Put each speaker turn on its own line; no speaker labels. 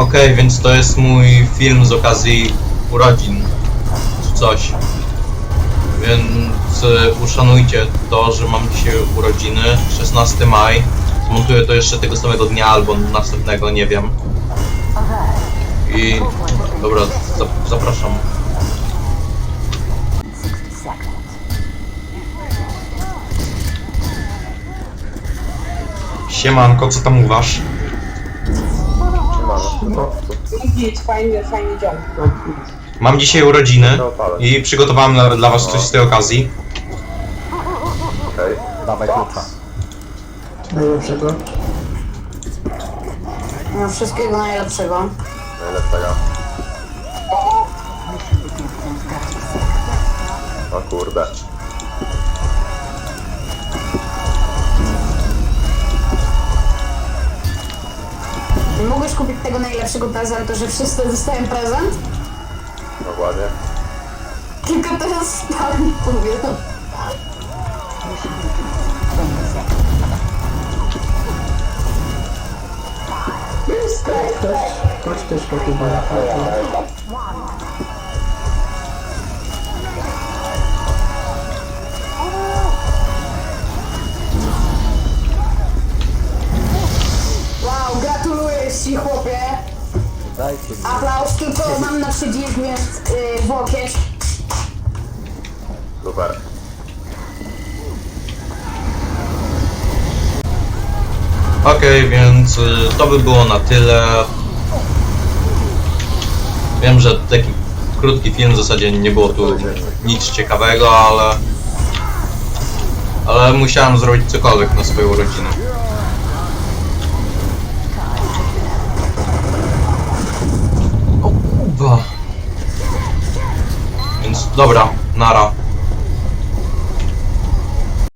Okej, więc to jest mój film z okazji urodzin, czy coś. Więc e, uszanujcie to, że mam dzisiaj urodziny, 16 maj. Zmontuję to jeszcze tego samego dnia albo następnego, nie wiem. I dobra, za- zapraszam.
60 seconds.
Siemanko, co tam uważ?
No,
Nic, fajny, fajny dzień.
Mam dzisiaj urodziny
No,
i przygotowałem dla, dla was coś z tej okazji.
okej.
Dawaj klucza.
Najlepszego.
No, wszystkiego najlepszego.
Najlepszego. O kurde.
Mogłeś kupić tego najlepszego prezentu, że wszyscy dostają prezent?
Dokładnie.
Tylko teraz tak mi powiem.
Ktoś też chyba na pewno.
Wow, ci chłopie.
Dajcie mi.
Aplauz, tylko mam na przeciwnie yy, w łokieć.
Super.
Okej, więc y, to by było na tyle. Wiem, że taki krótki film w zasadzie nie było tu nic ciekawego, ale ale musiałem zrobić cokolwiek na swoje urodziny. O kurwa. Więc dobra, nara.